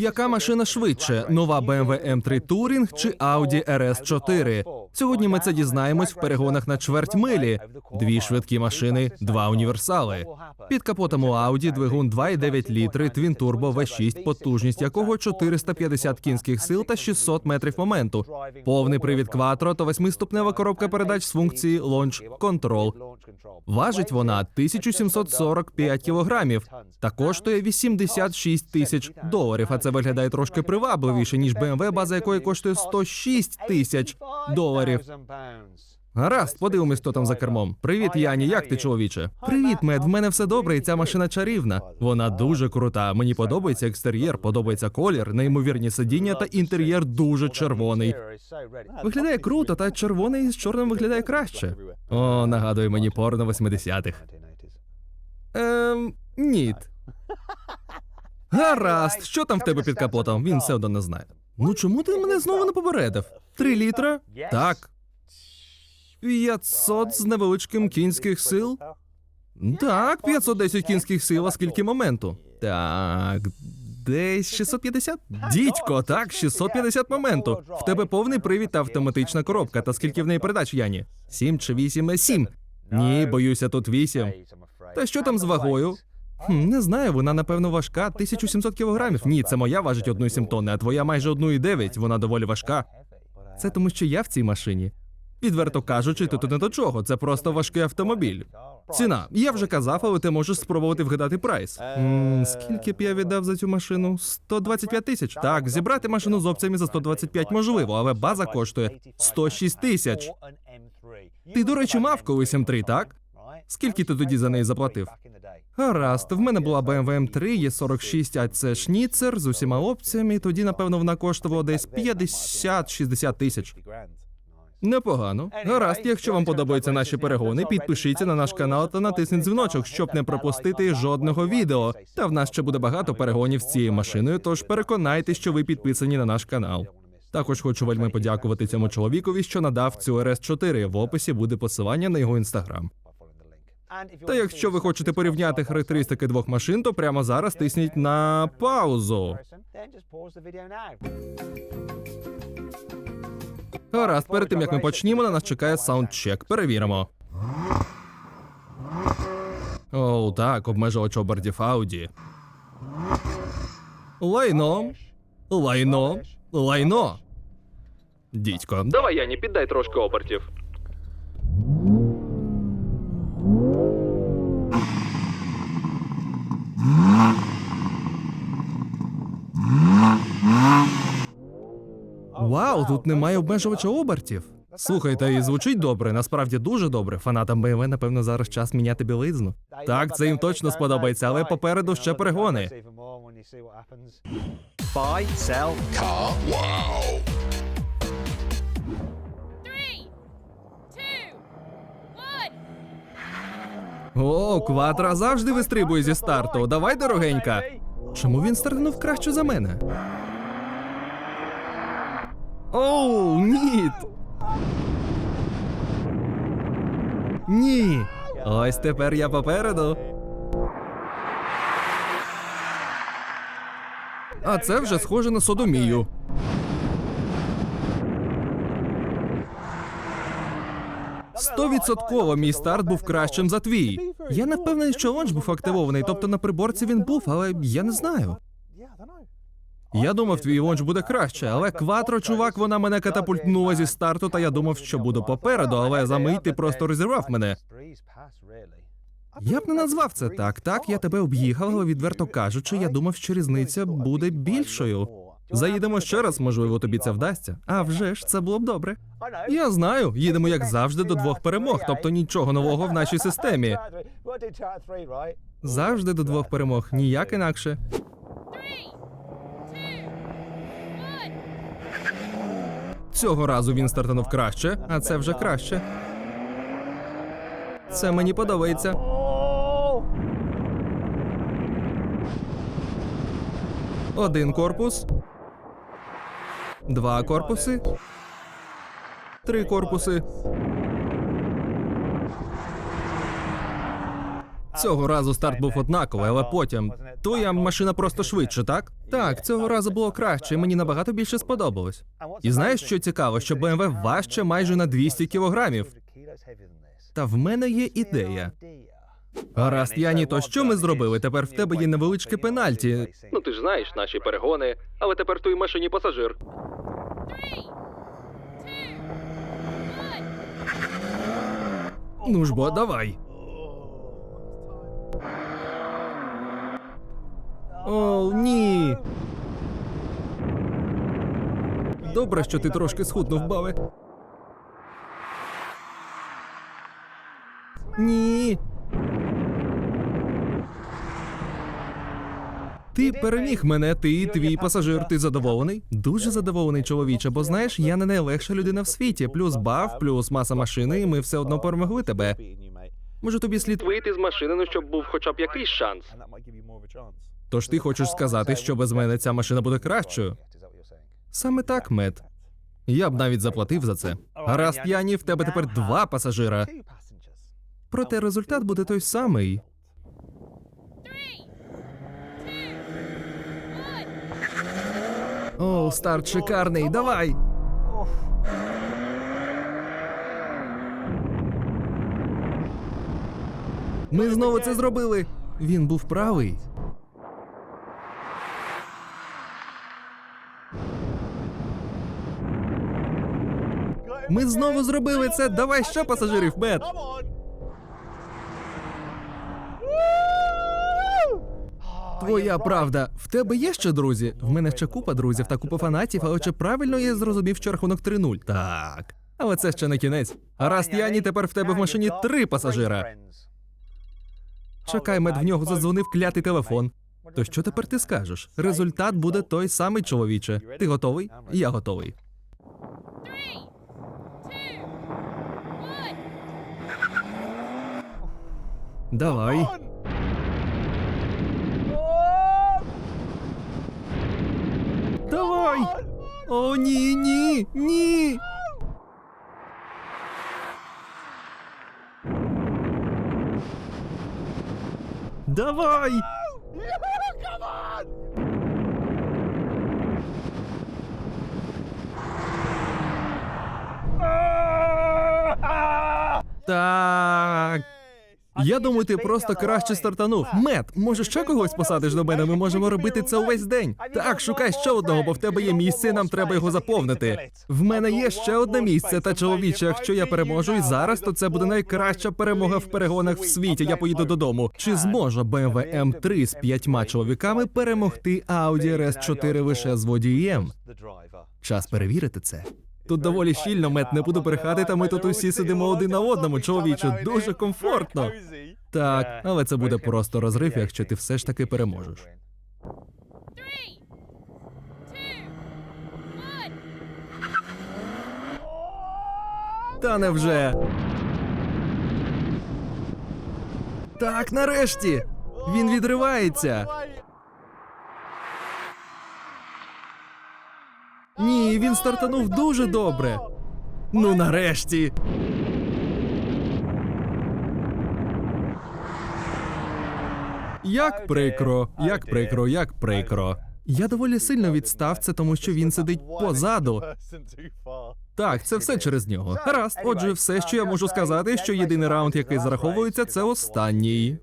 Яка машина швидше? Нова BMW M3 Touring чи Audi RS4? Сьогодні ми це дізнаємось в перегонах на чверть милі. Дві швидкі машини, два універсали. Під капотом у Audi двигун 2,9 літри, твін-турбо V6, потужність якого 450 кінських сил та 600 метрів моменту. Повний привід Quattro та восьмиступнева коробка передач з функції Launch Control. Важить вона 1745 кілограмів та коштує 86 тисяч доларів. А це виглядає трошки привабливіше ніж BMW, база якої коштує 106 тисяч доларів. Гаразд, подивимось, хто там за кермом. Привіт, Яні. Як ти, чоловіче? Привіт, мед. В мене все добре, і ця машина чарівна. Вона дуже крута. Мені подобається екстер'єр, подобається колір, неймовірні сидіння та інтер'єр дуже червоний. Виглядає круто, та червоний з чорним виглядає краще. О, нагадує мені порно 80-х. Ем, ніт. Гаразд, що там в тебе під капотом? Він все одно не знає. Ну чому ти мене знову не попередив? Три літра? Так. 500 з невеличким кінських сил? Так, 510 кінських сил, а скільки моменту? Так, десь 650? Дідько, так, 650 моменту. В тебе повний привід та автоматична коробка. Та скільки в неї передач, Яні? Сім чи вісім? Сім. Ні, боюся, тут вісім. Та що там з вагою? Не знаю, вона напевно важка, 1700 кілограмів. Ні, це моя важить 1,7 тонни, а твоя майже 1,9. Вона доволі важка. Це тому, що я в цій машині. Відверто кажучи, ти тут не до чого. Це просто важкий автомобіль. Ціна. Я вже казав, але ти можеш спробувати вгадати прайс. м скільки б я віддав за цю машину? 125 тисяч. Так, зібрати машину з опціями за 125 можливо, але база коштує 106 тисяч. Ти, до речі, мав колись М3, так? Скільки ти тоді за неї заплатив? Гаразд, в мене була BMW M3, є 46, а це шніцер з усіма опціями. Тоді, напевно, вона коштувала десь 50-60 тисяч. Непогано. Гаразд, якщо вам подобаються наші перегони, підпишіться на наш канал та натисніть дзвіночок, щоб не пропустити жодного відео. Та в нас ще буде багато перегонів з цією машиною, тож переконайтеся, що ви підписані на наш канал. Також хочу вельми подякувати цьому чоловікові, що надав цю RS4. В описі буде посилання на його інстаграм. Та якщо ви хочете порівняти характеристики двох машин, то прямо зараз тисніть на паузу. Гаразд, перед тим як ми почнімо, на нас чекає саундчек. Перевіримо. Оу, так, обмежувач обертів Audi. Лайно. Лайно. Лайно. Дідько, давай, Яні, піддай трошки обертів. Вау, тут немає обмежувача обертів. Слухайте, і звучить добре, насправді дуже добре. Фанатам BMW, напевно, зараз час міняти білизну. Так, це їм точно сподобається, але попереду ще перегони. Buy, sell, two, one. О, квадра завжди вистрибує зі старту. Давай, дорогенька. Чому він стартанув краще за мене? Оу, ні. Ні. Ось тепер я попереду. А це вже схоже на содомію. Стовідсотково мій старт був кращим за твій. Я не впевнений, що лонч був активований, тобто на приборці він був, але я не знаю. Я думав, твій лонч буде краще, але кватро, чувак, вона мене катапультнула зі старту, та я думав, що буду попереду, але за мить ти просто розірвав мене. Я б не назвав це так. Так, я тебе об'їхав, але відверто кажучи, я думав, що різниця буде більшою. Заїдемо ще раз, можливо, тобі це вдасться. А вже ж це було б добре. Я знаю, їдемо як завжди до двох перемог, тобто нічого нового в нашій системі. Завжди до двох перемог, ніяк інакше. Цього разу він стартанув краще, а це вже краще. Це мені подобається. Один корпус. Два корпуси. Три корпуси. Цього разу старт був однаковий, але потім Твоя машина просто швидше, так? Так, цього разу було краще, і мені набагато більше сподобалось. І знаєш, що цікаво, що BMW важче майже на 200 кілограмів. Та в мене є ідея. Гаразд, Яні, то що ми зробили? Тепер в тебе є невеличке пенальті. Ну ти ж знаєш наші перегони, але тепер в твоїй машині пасажир. Ну ж бо, давай. Добре, що ти трошки схуднув, баве. Ні. Ти переміг мене, ти і твій пасажир. Ти задоволений? Дуже задоволений, чоловіче, бо знаєш, я не найлегша людина в світі. Плюс баф, плюс маса машини, і ми все одно перемогли тебе. Може, тобі слід вийти з машини, ну щоб був хоча б якийсь шанс. Тож ти хочеш сказати, що без мене ця машина буде кращою? Саме так, мед. Я б навіть заплатив за це. Гаразд, Яні, в тебе тепер два пасажира. Проте результат буде той самий. О, старт шикарний, давай. Ми знову це зробили. Він був правий. Ми знову зробили це. Давай ще пасажирів, Мед. Твоя правда. В тебе є ще друзі? В мене ще купа друзів та купа фанатів, але чи правильно я зрозумів, що рахунок 3-0? Так. Але це ще не кінець. Гаразд, Яні, тепер в тебе в машині три пасажира. Чекай, мед в нього задзвонив клятий телефон. То що тепер ти скажеш? Результат буде той самий, чоловіче. Ти готовий? Я готовий. Давай. Давай! О, ні, ні, ні! Давай! Так. Я думаю, ти просто краще стартанув. Мет, може ще когось посадиш до мене? Ми можемо робити це увесь день. Так, шукай ще одного, бо в тебе є місце, і нам треба його заповнити. В мене є ще одне місце, та чоловіче, якщо я переможу і зараз, то це буде найкраща перемога в перегонах в світі. Я поїду додому. Чи зможе BMW M3 з п'ятьма чоловіками перемогти Audi RS4 лише з водієм? Час перевірити це. Тут доволі щільно, мет, не буду брехати, та ми тут усі сидимо один на одному, чоловіче, дуже комфортно. Так, але це буде просто розрив, якщо ти все ж таки переможеш. Та невже. Так, нарешті. Він відривається. Ні, він стартанув дуже добре. Ну, нарешті. Як прикро, як прикро, як прикро. Я доволі сильно відстав це, тому що він сидить позаду. Так, це все через нього. Гаразд. Отже, все, що я можу сказати, що єдиний раунд, який зараховується, це останній.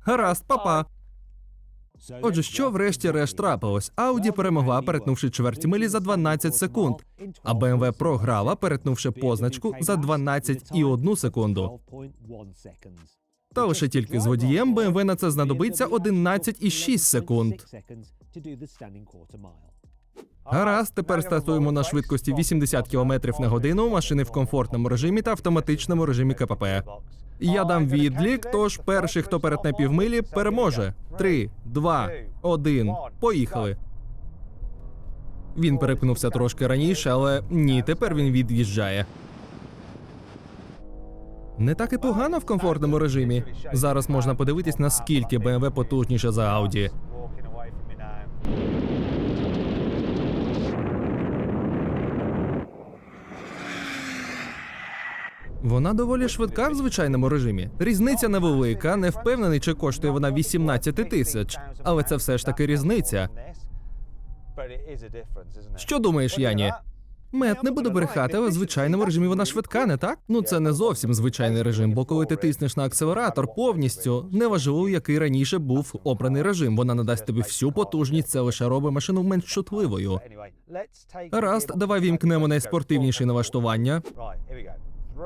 Гаразд, папа. Отже, що врешті-решт трапилось? Ауді перемогла, перетнувши чверть милі за 12 секунд, а BMW програла, перетнувши позначку за 12,1 секунду. Та лише тільки з водієм BMW на це знадобиться 11,6 секунд. Гаразд, тепер стартуємо на швидкості 80 км на годину, машини в комфортному режимі та автоматичному режимі КПП. Я дам відлік, тож перший, хто перетне півмилі, переможе. Три, два, один. Поїхали. Він перепинувся трошки раніше, але ні, тепер він від'їжджає. Не так і погано в комфортному режимі. Зараз можна подивитись, наскільки BMW потужніше за Audi. Вона доволі швидка в звичайному режимі. Різниця невелика, не впевнений, чи коштує вона 18 тисяч. Але це все ж таки різниця. Що думаєш, Яні? Мет, не буду брехати, але в звичайному режимі вона швидка, не так? Ну це не зовсім звичайний режим, бо коли ти тиснеш на акселератор повністю, неважливо, який раніше був обраний режим. Вона надасть тобі всю потужність, це лише робить машину менш чутливою. Гаразд, давай вімкнемо найспортивніші налаштування.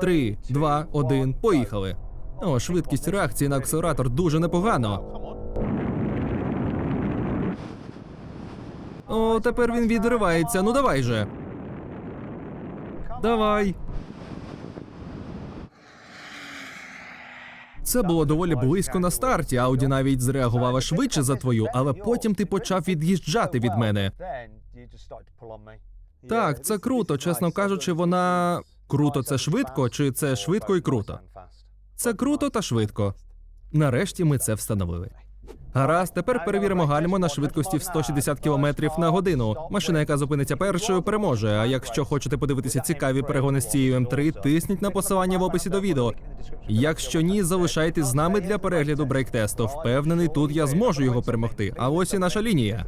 Три, два, один, поїхали. О, швидкість реакції на акселератор дуже непогано. О, тепер він відривається. Ну давай же. Давай. Це було доволі близько на старті. Ауді навіть зреагувала швидше за твою, але потім ти почав від'їжджати від мене. Так, це круто, чесно кажучи, вона круто це швидко, чи це швидко і круто? Це круто та швидко. Нарешті ми це встановили. Гаразд, тепер перевіримо гальмо на швидкості в 160 км на годину. Машина, яка зупиниться першою, переможе. А якщо хочете подивитися цікаві перегони з цією М3, тисніть на посилання в описі до відео. Якщо ні, залишайтесь з нами для перегляду брейк-тесту. Впевнений, тут я зможу його перемогти. А ось і наша лінія.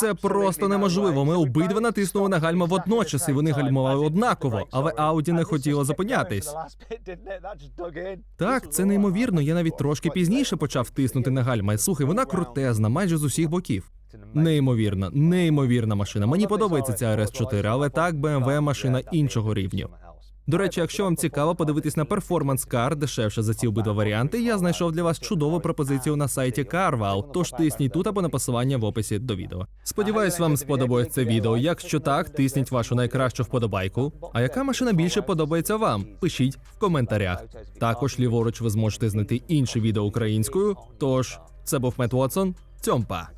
Це просто неможливо. Ми обидва натиснули на гальма водночас, і вони гальмували однаково, але Ауді не хотіло зупинятись. Так, це неймовірно. Я навіть трошки пізніше почав тиснути на гальма. Слухай, вона крутезна, майже з усіх боків. Неймовірна, неймовірна машина. Мені подобається ця RS4, але так BMW машина іншого рівню. До речі, якщо вам цікаво подивитись на перформанс кар дешевше за ці обидва варіанти, я знайшов для вас чудову пропозицію на сайті Carval, Тож тисніть тут або на посилання в описі до відео. Сподіваюсь, вам сподобається це відео. Якщо так, тисніть вашу найкращу вподобайку. А яка машина більше подобається вам? Пишіть в коментарях. Також ліворуч ви зможете знайти інше відео українською. Тож це був Мет Вотсон. Цьомпа.